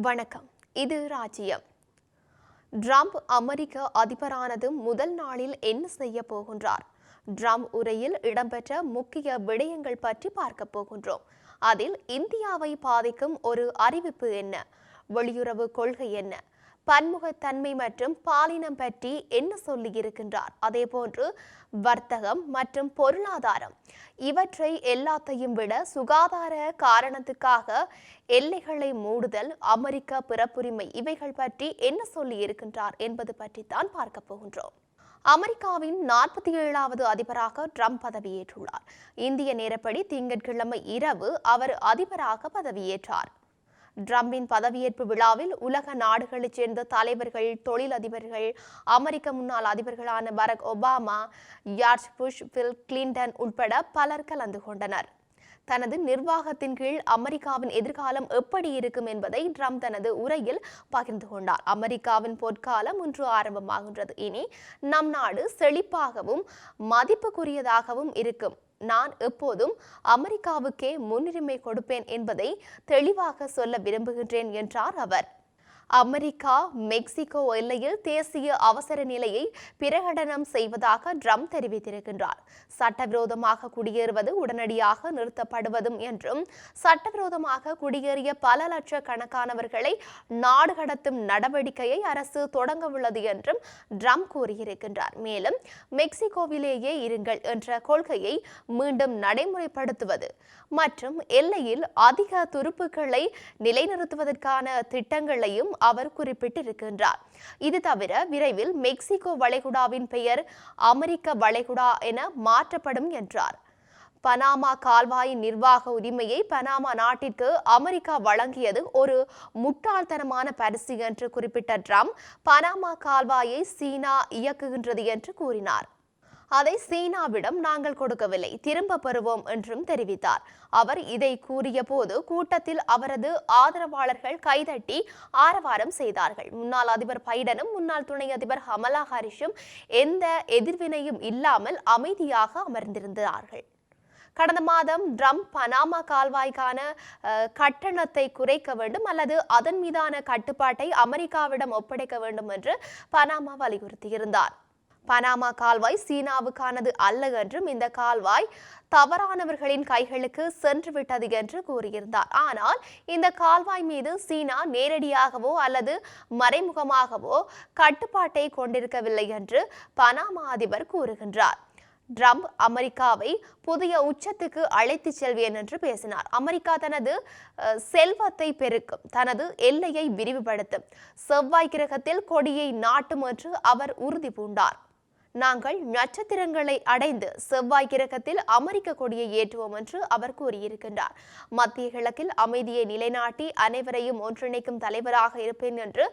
வணக்கம். இது ராஜ்யம். ட்ரம்ப் அமெரிக்க அதிபரானதும் முதல் நாளில் என்ன செய்ய போகின்றார்? ட்ரம்ப் உரையில் இடம்பெற்ற முக்கிய விடயங்கள் பற்றி பார்க்க போகின்றோம். அதில் இந்தியாவை பாதிக்கும் ஒரு அறிவிப்பு என்ன? வெளியுறவு கொள்கை என்ன? பன்முகத்தன்மை மற்றும் பாலினம் பற்றி என்ன சொல்லியிருக்கின்றார் அதேபோன்று வர்த்தகம் மற்றும் பொருளாதாரம் இவற்றை எல்லாத்தையும் விட சுகாதார காரணத்துக்காக எல்லைகளை மூடுதல் அமெரிக்க பிறப்புரிமை இவைகள் பற்றி என்ன சொல்லியிருக்கின்றார் என்பது பற்றி தான் பார்க்க போகின்றோம். அமெரிக்காவின் நாற்பத்தி ஏழாவது அதிபராக ட்ரம்ப் பதவியேற்றுள்ளார். இந்திய நேரப்படி திங்கட்கிழமை இரவு அவர் அதிபராக பதவியேற்றார். ட்ரம்பின் பதவியேற்பு விழாவில் உலக நாடுகளைச் சேர்ந்த தலைவர்கள் தொழிலதிபர்கள் அமெரிக்க முன்னாள் அதிபர்களான Barack Obama George Bush Bill Clinton உட்பட பலர் கலந்து கொண்டனர். தனது நிர்வாகத்தின் கீழ் அமெரிக்காவின் எதிர்காலம் எப்படி இருக்கும் என்பதை ட்ரம்ப் தனது உரையில் பகிர்ந்து கொண்டார். அமெரிக்காவின் பொற்காலம் ஒன்று ஆரம்பமாகின்றது. இனி நம் நாடு செழிப்பாகவும் மதிப்புக்குரியதாகவும் இருக்கும். நான் எப்போதும் அமெரிக்காவுக்கே முன்னுரிமை கொடுப்பேன் என்பதை தெளிவாக சொல்ல விரும்புகின்றேன் என்றார் அவர். அமெரிக்கா மெக்சிகோ எல்லையில் தேசிய அவசர நிலையை பிரகடனம் செய்வதாக ட்ரம்ப் தெரிவித்திருக்கின்றார். சட்டவிரோதமாக குடியேறுவது உடனடியாக நிறுத்தப்படுவதும் என்றும் சட்டவிரோதமாக குடியேறிய பல லட்சக்கணக்கானவர்களை நாடு கடத்தும் நடவடிக்கையை அரசு தொடங்க உள்ளது என்றும் ட்ரம்ப் கூறியிருக்கின்றார். மேலும் மெக்சிகோவிலேயே இருங்கள் என்ற கொள்கையை மீண்டும் நடைமுறைப்படுத்துவது மற்றும் எல்லையில் அதிக துருப்புக்களை நிலைநிறுத்துவதற்கான திட்டங்களையும் அவர் குறிப்பிட்டிருக்கின்றார். இது தவிர விரைவில் மெக்சிகோ வளைகுடாவின் பெயர் அமெரிக்க வளைகுடா என மாற்றப்படும் என்றார். பனாமா கால்வாயின் நிர்வாக உரிமையை பனாமா நாட்டிற்கு அமெரிக்கா வழங்கியது ஒரு முட்டாள்தனமான பரிசு என்று குறிப்பிட்ட ட்ரம்ப் பனாமா கால்வாயை சீனா இயக்குகின்றது என்று கூறினார். அதை சீனாவிடம் நாங்கள் கொடுக்கவில்லை. திரும்ப பெறுவோம் என்றும் தெரிவித்தார். அவர் இதை கூறிய போது கூட்டத்தில் அவரது ஆதரவாளர்கள் கைதட்டி ஆரவாரம் செய்தார்கள். முன்னாள் அதிபர் பைடனும் முன்னாள் துணை அதிபர் ஹமலா ஹரிஷும் எந்த எதிர்வினையும் இல்லாமல் அமைதியாக அமர்ந்திருந்தார்கள். கடந்த மாதம் ட்ரம்ப் பனாமா கால்வாய்க்கான கட்டணத்தை குறைக்க வேண்டும் அல்லது அதன் மீதான கட்டுப்பாட்டை அமெரிக்காவிடம் ஒப்படைக்க வேண்டும் என்று பனாமா வலியுறுத்தியிருந்தார். பனாமா கால்வாய் சீனாவுக்கானது அல்ல என்றும் இந்த கால்வாய் தவறானவர்களின் கைகளுக்கு சென்று விட்டது என்று கூறியிருந்தார். ஆனால் இந்த கால்வாய் மீது சீனா நேரடியாகவோ அல்லது மறைமுகமாகவோ கட்டுப்பாட்டை கொண்டிருக்கவில்லை என்று பனாமா அதிபர் கூறுகின்றார். ட்ரம்ப் அமெரிக்காவை புதிய உச்சத்துக்கு அழைத்து செல்வேன் என்று பேசினார். அமெரிக்கா தனது செல்வத்தை பெருக்கும் தனது எல்லையை விரிவுபடுத்தும் செவ்வாய் கிரகத்தில் கொடியை நாட்டும் என்று அவர் உறுதி பூண்டார். நாங்கள் நட்சத்திரங்களை அடைந்து செவ்வாய் கிரகத்தில் அமெரிக்க கொடியை ஏற்றுவோம் என்று அவர் கூறியிருக்கின்றார். மத்திய கிழக்கில் அமைதியை நிலைநாட்டி அனைவரையும் ஒன்றிணைக்கும் தலைவராக இருப்பேன் என்று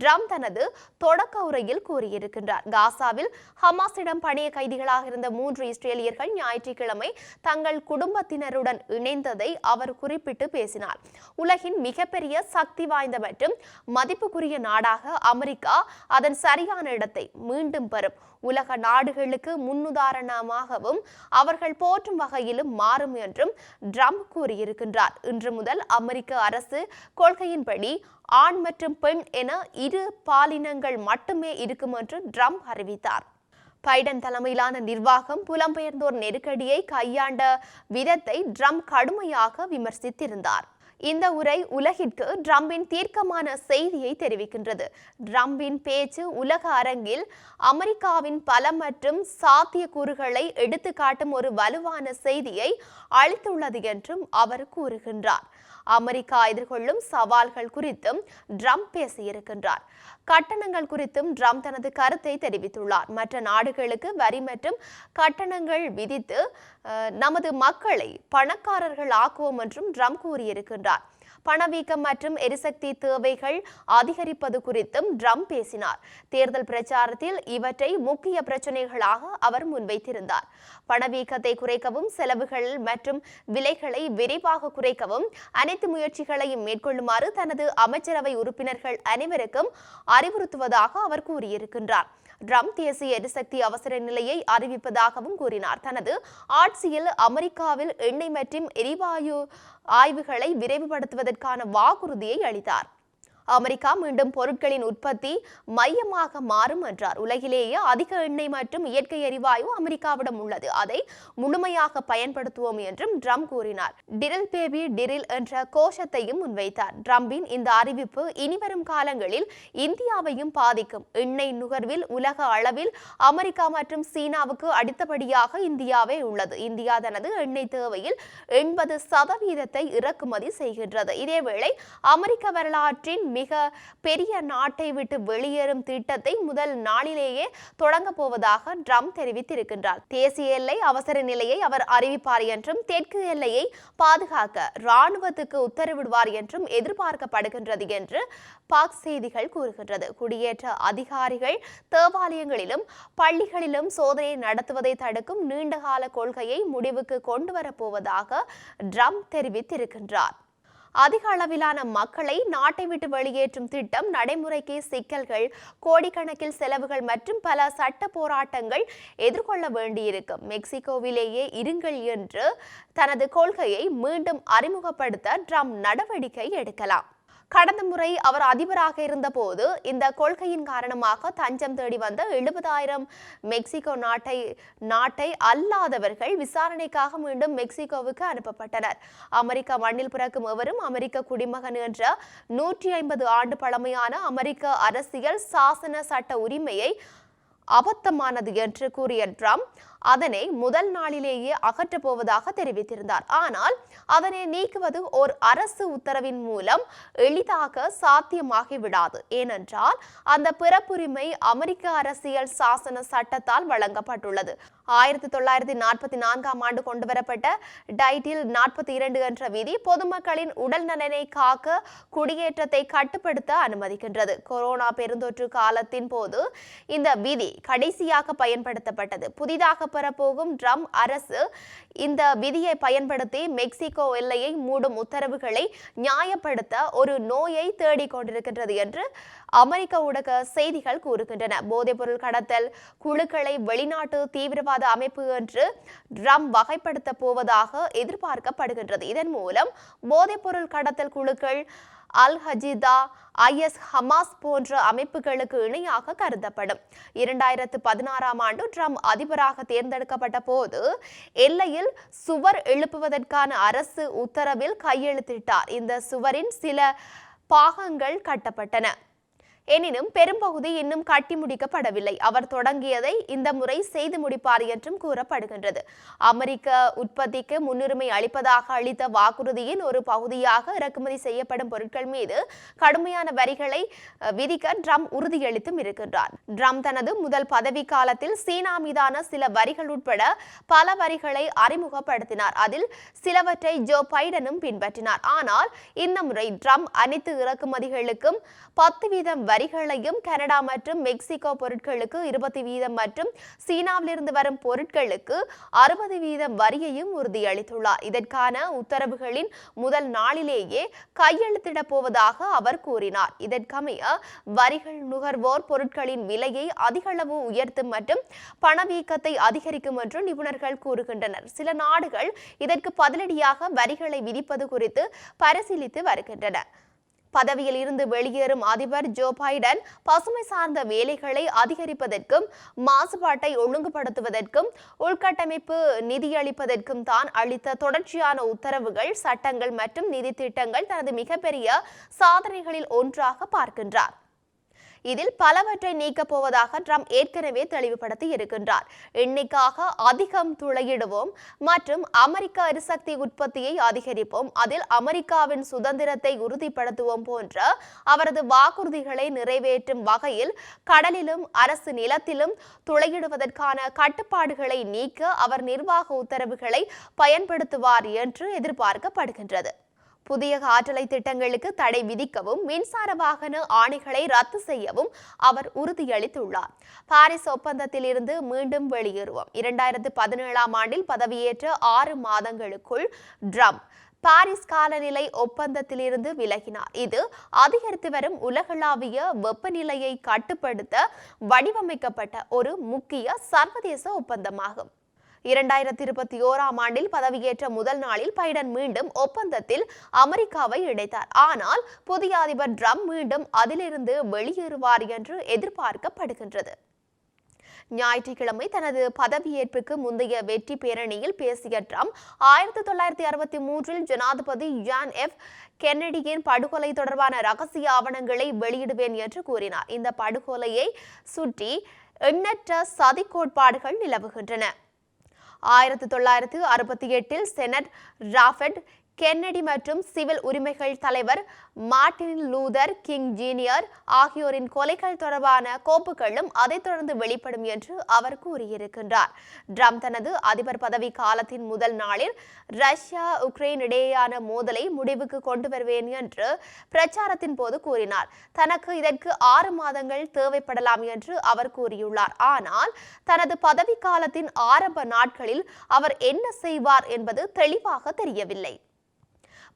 ட்ரம்ப் தனது தொடக்க உரையில் கூறியிருக்கின்றார். காசாவில் ஹமாஸிடம் பணிய கைதிகளாக இருந்த மூன்று இஸ்ரேலியர்கள் ஞாயிற்றுக்கிழமை தங்கள் குடும்பத்தினருடன் இணைந்ததை அவர் குறிப்பிட்டு பேசினார். உலகின் மிகப்பெரிய சக்தி வாய்ந்த மற்றும் மதிப்புக்குரிய நாடாக அமெரிக்கா அதன் சரியான இடத்தை மீண்டும் பெறும் உலக நாடுகளுக்கு முன்னுதாரணமாகவும் அவர்கள் போற்றும் வகையிலும் மாறும் என்றும் ட்ரம்ப் கூறியிருக்கின்றார். இன்று முதல் அமெரிக்க அரசு கொள்கையின்படி ஆண் மற்றும் பெண் என இரு பாலினங்கள் மட்டுமே இருக்கும் என்று ட்ரம்ப் அறிவித்தார். பைடன் தலைமையிலான நிர்வாகம் புலம்பெயர்ந்தோர் நெருக்கடியை கையாண்ட விதத்தை ட்ரம்ப் கடுமையாக விமர்சித்திருந்தார். இந்த உரை உலகிற்கு ட்ரம்பின் தீர்க்கமான செய்தியை தெரிவிக்கின்றது. ட்ரம்பின் பேச்சு உலக அரங்கில் அமெரிக்காவின் பல மற்றும் சாத்தியக்கூறுகளை எடுத்துக்காட்டும் ஒரு வலுவான செய்தியை அளித்துள்ளது என்றும் அவர் கூறுகின்றார். அமெரிக்கா எதிர்கொள்ளும் சவால்கள் குறித்தும் ட்ரம்ப் பேசியிருக்கின்றார். கட்டணங்கள் குறித்தும் ட்ரம்ப் தனது கருத்தை தெரிவித்துள்ளார். மற்ற நாடுகளுக்கு வரி மற்றும் கட்டணங்கள் விதித்து நமது மக்களை பணக்காரர்கள் ஆக்குவோம் என்றும் ட்ரம்ப் கூறியிருக்கின்றார். பணவீக்கம் மற்றும் எரிசக்தி தேவைகள் அதிகரிப்பது குறித்தும் ட்ரம்ப் பேசினார். தேர்தல் பிரச்சாரத்தில் இவற்றை முக்கிய பிரச்சனைகளாக அவர் முன்வைத்திருந்தார். பணவீக்கத்தை குறைக்கவும் செலவுகள் மற்றும் விலைகளை விரைவாக குறைக்கவும் அனைத்து முயற்சிகளையும் மேற்கொள்ளுமாறு தனது அமைச்சரவை உறுப்பினர்கள் அனைவருக்கும் அறிவுறுத்துவதாக அவர் கூறியிருக்கின்றார். ட்ரம்ப் தேசிய எரிசக்தி அவசர நிலையை அறிவிப்பதாகவும் கூறினார். தனது ஆட்சியில் அமெரிக்காவில் எண்ணெய் மற்றும் எரிவாயு ஆய்வுகளை விரைவுபடுத்துவதற்கான வாக்குறுதியை அளித்தார். அமெரிக்கா மீண்டும் பொருட்களின் உற்பத்தி மையமாக மாறும் என்றார். உலகிலேயே அதிக எண்ணெய் மற்றும் இயற்கை எரிவாயு அமெரிக்காவிடம் உள்ளது. அதை முழுமையாக பயன்படுத்துவோம் என்றும் ட்ரம்ப் கூறினார். டிரில் பேபி டிரில் என்ற கோஷத்தையும் முன்வைத்தார். ட்ரம்பின் இந்த அறிவிப்பு இனிவரும் காலங்களில் இந்தியாவையும் பாதிக்கும். எண்ணெய் நுகர்வில் உலக அளவில் அமெரிக்கா மற்றும் சீனாவுக்கு அடுத்தபடியாக இந்தியாவே உள்ளது. இந்தியா தனது எண்ணெய் தேவையில் எண்பது சதவீதத்தை இறக்குமதி செய்கின்றது. இதேவேளை அமெரிக்க வரலாற்றின் மிக பெரிய நாட்டை விட்டு வெளியேறும் திட்டத்தை முதல் நாளிலேயே தொடங்க போவதாக ட்ரம்ப் தெரிவித்திருக்கின்றார். தேசிய எல்லை அவசர நிலையை அவர் அறிவிப்பார் என்றும் தெற்கு எல்லையை பாதுகாக்க ராணுவத்துக்கு உத்தரவிடுவார் என்றும் எதிர்பார்க்கப்படுகின்றது என்று பாக் செய்திகள் கூறுகின்றது. குடியேற்ற அதிகாரிகள் தேவாலயங்களிலும் பள்ளிகளிலும் சோதனை நடத்துவதை தடுக்கும் நீண்டகால கொள்கையை முடிவுக்கு கொண்டு வரப்போவதாக ட்ரம்ப் தெரிவித்திருக்கின்றார். அதிக அளவிலான மக்களை நாட்டை விட்டு வெளியேற்றும் திட்டம் நடைமுறைக்கு சிக்கல்கள் கோடிக்கணக்கில் செலவுகள் மற்றும் பல சட்ட போராட்டங்கள் எதிர்கொள்ள வேண்டியிருக்கும் மெக்சிகோவிலேயே இருங்கள் என்று தனது கொள்கையை மீண்டும் அறிமுகப்படுத்த ட்ரம்ப் நடவடிக்கை எடுக்கலாம். கடந்த முறை அவர் அதிபராக இருந்தபோது இந்த கொள்கையின் காரணமாக தஞ்சம் தேடி வந்த எழுபதாயிரம் மெக்சிகோ நாட்டை நாட்டை அல்லாதவர்கள் விசாரணைக்காக மீண்டும் மெக்சிகோவுக்கு அனுப்பப்பட்டனர். அமெரிக்க மண்ணில் பிறக்கும் எவரும் அமெரிக்க குடிமகன் என்ற நூற்றி ஐம்பது ஆண்டு பழமையான அமெரிக்க அரசியல் சாசன சட்ட உரிமையை அபத்தமானது என்று கூறிய ட்ரம்ப் அதனை முதல் நாளிலேயே அகற்றப் போவதாக தெரிவித்திருந்தார். ஆனால் அதனை நீக்குவது ஓர் அரசு உத்தரவின் மூலம் எளிதாக சாத்தியமாகி விடாது ஏனென்றால் அந்த பிறப்புரிமை அமெரிக்க அரசியல் சாசன சட்டத்தால் வழங்கப்பட்டுள்ளது. ஆயிரத்தி தொள்ளாயிரத்தி நாற்பத்தி நான்காம் ஆண்டு கொண்டுவரப்பட்ட டைட்டில் நாற்பத்தி இரண்டு என்ற விதி பொதுமக்களின் உடல் நலனை காக்க குடியேற்றத்தை கட்டுப்படுத்த அனுமதிக்கின்றது. கொரோனா பெருந்தொற்று காலத்தின் போது இந்த விதி கடைசியாக பயன்படுத்தப்பட்டது. புதிதாக பெறப்போகும். ட்ரம் அரசு இந்த விதியை பயன்படுத்தி மெக்சிகோ எல்லையை மூடும் உத்தரவுகளை நியாயப்படுத்த ஒரு நோயை தேடிக் கொண்டிருக்கின்றது என்று அமெரிக்க ஊடக செய்திகள் கூறுகின்றன. போதைப்பொருள் கடத்தல் குழுக்களை வெளிநாட்டு தீவிரவாத அமைப்பு என்று ட்ரம் வகைப்படுத்த போவதாக எதிர்பார்க்கப்படுகின்றது. இதன் மூலம் போதைப்பொருள் கடத்தல் குழுக்கள் அல் ஹஜிதா ஐஎஸ் ஹமாஸ் போன்ற அமைப்புகளுக்கு இணையாக கருதப்படும். இரண்டாயிரத்து பதினாறாம் ஆண்டு ட்ரம்ப் அதிபராக தேர்ந்தெடுக்கப்பட்ட போது எல்லையில் சுவர் எழுப்புவதற்கான அரசு உத்தரவில் கையெழுத்திட்டார். இந்த சுவரின் சில பாகங்கள் கட்டப்பட்டன. எனினும் பெரும்பகுதி இன்னும் கட்டி முடிக்கப்படவில்லை. அவர் தொடங்கியதை இந்த முறை செய்து முடிப்பார் என்றும் கூறப்படுகின்றது. அமெரிக்க உற்பத்திக்கு முன்னுரிமை அளிப்பதாக அளித்த வாக்குறுதியின் ஒரு பகுதியாக இறக்குமதி செய்யப்படும் பொருட்கள் மீது கடுமையான வரிகளை விதிக்க ட்ரம்ப் உறுதியளித்தும் இருக்கின்றார். ட்ரம்ப் தனது முதல் பதவி காலத்தில் சீனா மீதான சில வரிகள் உட்பட பல வரிகளை அறிமுகப்படுத்தினார். அதில் சிலவற்றை ஜோ பைடனும் பின்பற்றினார். ஆனால் இந்த முறை ட்ரம்ப் அனைத்து இறக்குமதிகளுக்கும் பத்து வீதம் வரிகளையும் கனடா மற்றும் மெக்சிகோ பொருட்களுக்கு இருபது வீதம் மற்றும் சீனாவிலிருந்து வரும் பொருட்களுக்கு அறுபது வீதம் வரியையும் உறுதியளித்துள்ளார். இதற்கான உத்தரவுகளின் முதல் நாளிலேயே கையெழுத்திடப் போவதாக அவர் கூறினார். இதற்கமைய வரிகள் நுகர்வோர் பொருட்களின் விலையை அதிகளவு உயர்த்தும் மற்றும் பணவீக்கத்தை அதிகரிக்கும் என்று நிபுணர்கள் கூறுகின்றனர். சில நாடுகள் இதற்கு பதிலடியாக வரிகளை விதிப்பது குறித்து பரிசீலித்து வருகின்றன. பதவியில் இருந்து வெளியேறும் அதிபர் ஜோ பைடன் பசுமை சார்ந்த வேலைகளை அதிகரிப்பதற்கும் மாசுபாட்டை ஒழுங்குபடுத்துவதற்கும் உள்கட்டமைப்பு நிதியளிப்பதற்கும் தான் அளித்த தொடர்ச்சியான உத்தரவுகள் சட்டங்கள் மற்றும் நிதி திட்டங்கள் தனது மிகப்பெரிய சாதனைகளில் ஒன்றாக பார்க்கின்றார். இதில் பலவற்றை நீக்கப் போவதாக ட்ரம்ப் ஏற்கனவே தெளிவுபடுத்தி இருக்கின்றார். எண்ணெய்க்காக அதிகம் துளையிடுவோம் மற்றும் அமெரிக்க எரிசக்தி உற்பத்தியை அதிகரிப்போம். அதில் அமெரிக்காவின் சுதந்திரத்தை உறுதிப்படுத்துவோம் போன்ற அவரது வாக்குறுதிகளை நிறைவேற்றும் வகையில் கடலிலும் அரசு நிலத்திலும் துளையிடுவதற்கான கட்டுப்பாடுகளை நீக்க அவர் நிர்வாக உத்தரவுகளை பயன்படுத்துவார் என்று எதிர்பார்க்கப்படுகின்றது. புதிய ஆற்றலை திட்டங்களுக்கு தடை விதிக்கவும் மின்சார வாகன ஆணைகளை ரத்து செய்யவும் அவர் உறுதியளித்துள்ளார். பாரிஸ் ஒப்பந்தத்தில் இருந்து மீண்டும் வெளியேறுவோம். இரண்டாயிரத்து பதினேழாம் ஆண்டில் பதவியேற்ற ஆறு மாதங்களுக்குள் ட்ரம்ப் பாரிஸ் காலநிலை ஒப்பந்தத்திலிருந்து விலகினார். இது அதிகரித்து வரும் உலகளாவிய வெப்பநிலையை கட்டுப்படுத்த வடிவமைக்கப்பட்ட ஒரு முக்கிய சர்வதேச ஒப்பந்தமாகும். இரண்டாயிரத்தி இருபத்தி ஓராம் ஆண்டில் பதவியேற்ற முதல் நாளில் பைடன் மீண்டும் ஒப்பந்தத்தில் அமெரிக்காவை இணைத்தார். ஆனால் புதிய அதிபர் ட்ரம்ப் மீண்டும் அதிலிருந்து வெளியேறுவார் என்று எதிர்பார்க்கப்படுகின்றது. ஞாயிற்றுக்கிழமை தனது பதவியேற்புக்கு முந்தைய வெற்றி பேரணியில் பேசிய ட்ரம்ப் ஆயிரத்தி தொள்ளாயிரத்தி அறுபத்தி மூன்றில் ஜனாதிபதி ஜான் எஃப் கென்னடியின் படுகொலை தொடர்பான ரகசிய ஆவணங்களை வெளியிடுவேன் என்று கூறினார். இந்த படுகொலையை சுற்றி எண்ணற்ற சதி கோட்பாடுகள் நிலவுகின்றன. ஆயிரத்தி தொள்ளாயிரத்து அறுபத்தி எட்டில் செனட் ராஃபெட் கென்னடி மற்றும் சிவில் உரிமைகள் தலைவர் மார்ட்டின் லூதர் கிங் ஜீனியர் ஆகியோரின் கொலைகள் தொடர்பான கோப்புகளும் அதைத் தொடர்ந்து வெளிப்படும் என்று அவர் கூறியிருக்கின்றார். ட்ரம்ப் தனது அதிபர் பதவி காலத்தின் முதல் நாளில் ரஷ்யா உக்ரைன் இடையேயான மோதலை முடிவுக்கு கொண்டு வருவேன் என்று பிரச்சாரத்தின் போது கூறினார். தனக்கு இதற்கு ஆறு மாதங்கள் தேவைப்படலாம் என்று அவர் கூறியுள்ளார். ஆனால் தனது பதவி காலத்தின் ஆரம்ப நாட்களில் அவர் என்ன செய்வார் என்பது தெளிவாக தெரியவில்லை.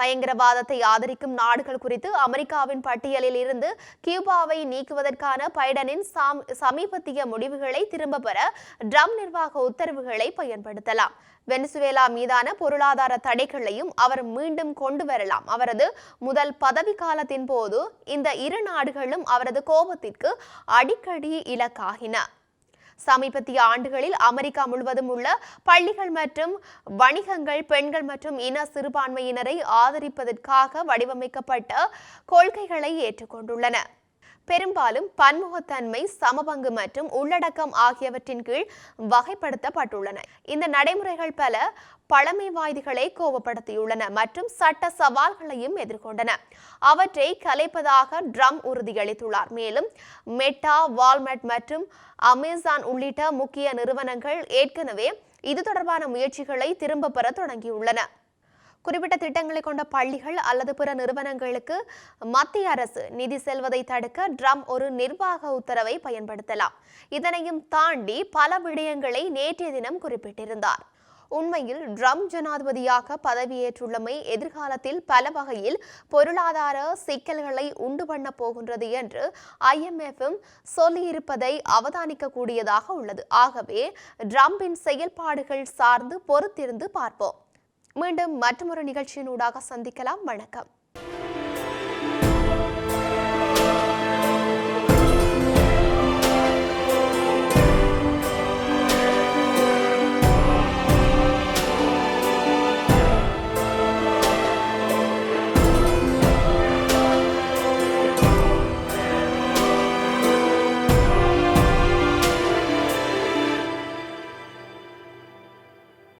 பயங்கரவாதத்தை ஆதரிக்கும் நாடுகள் குறித்து அமெரிக்காவின் பட்டியலில் இருந்து கியூபாவை நீக்குவதற்கான பைடனின் சமீபத்திய முடிவுகளை திரும்ப பெற ட்ரம்ப் நிர்வாக உத்தரவுகளை பயன்படுத்தலாம். வெனிசுவேலா மீதான பொருளாதார தடைகளையும் அவர் மீண்டும் கொண்டு வரலாம். அவரது முதல் பதவி காலத்தின் போது இந்த இரு நாடுகளும் அவரது கோபத்திற்கு அடிக்கடி இலக்காகின. சமீபத்திய ஆண்டுகளில் அமெரிக்கா முழுவதும் உள்ள பள்ளிகள் மற்றும் வணிகங்கள் பெண்கள் மற்றும் இன சிறுபான்மையினரை ஆதரிப்பதற்காக வடிவமைக்கப்பட்ட கொள்கைகளை ஏற்றுக்கொண்டுள்ளன. பெரும்பாலும் பன்முகத்தன்மை சமபங்கு மற்றும் உள்ளடக்கம் ஆகியவற்றின் கீழ் வகைப்படுத்தப்பட்டுள்ளன. இந்த நடைமுறைகள் பல பழமைவாதிகளை கோபப்படுத்தியுள்ளன மற்றும் சட்ட சவால்களையும் எதிர்கொண்டன. அவற்றை கலைப்பதாக ட்ரம் உறுதியளித்துள்ளார். மேலும் மெட்டா வால்மெட் மற்றும் அமேசான் உள்ளிட்ட முக்கிய நிறுவனங்கள் ஏற்கனவே இது தொடர்பான முயற்சிகளை திரும்ப பெற தொடங்கியுள்ளன. குறிப்பிட்ட திட்டங்களை கொண்ட பள்ளிகள் அல்லது பிற நிறுவனங்களுக்கு மத்திய அரசு நிதி செல்வதை தடுக்க ட்ரம் ஒரு நிர்வாக உத்தரவை பயன்படுத்தலாம். இதனையும் தாண்டி பல விடயங்களை நேற்றைய தினம் குறிப்பிட்டிருந்தார். உண்மையில் ட்ரம் ஜனாதிபதியாக பதவியேற்றுள்ளமை எதிர்காலத்தில் பல வகையில் பொருளாதார சிக்கல்களை உண்டு பண்ண போகின்றது என்று ஐஎம்எஃப்பும் சொல்லியிருப்பதை அவதானிக்கக்கூடியதாக உள்ளது. ஆகவே ட்ரம்பின் செயல்பாடுகள் சார்ந்து பொறுத்திருந்து பார்ப்போம். மீண்டும் மற்றொரு நிகழ்ச்சியின் ஊடாக சந்திக்கலாம். வணக்கம்.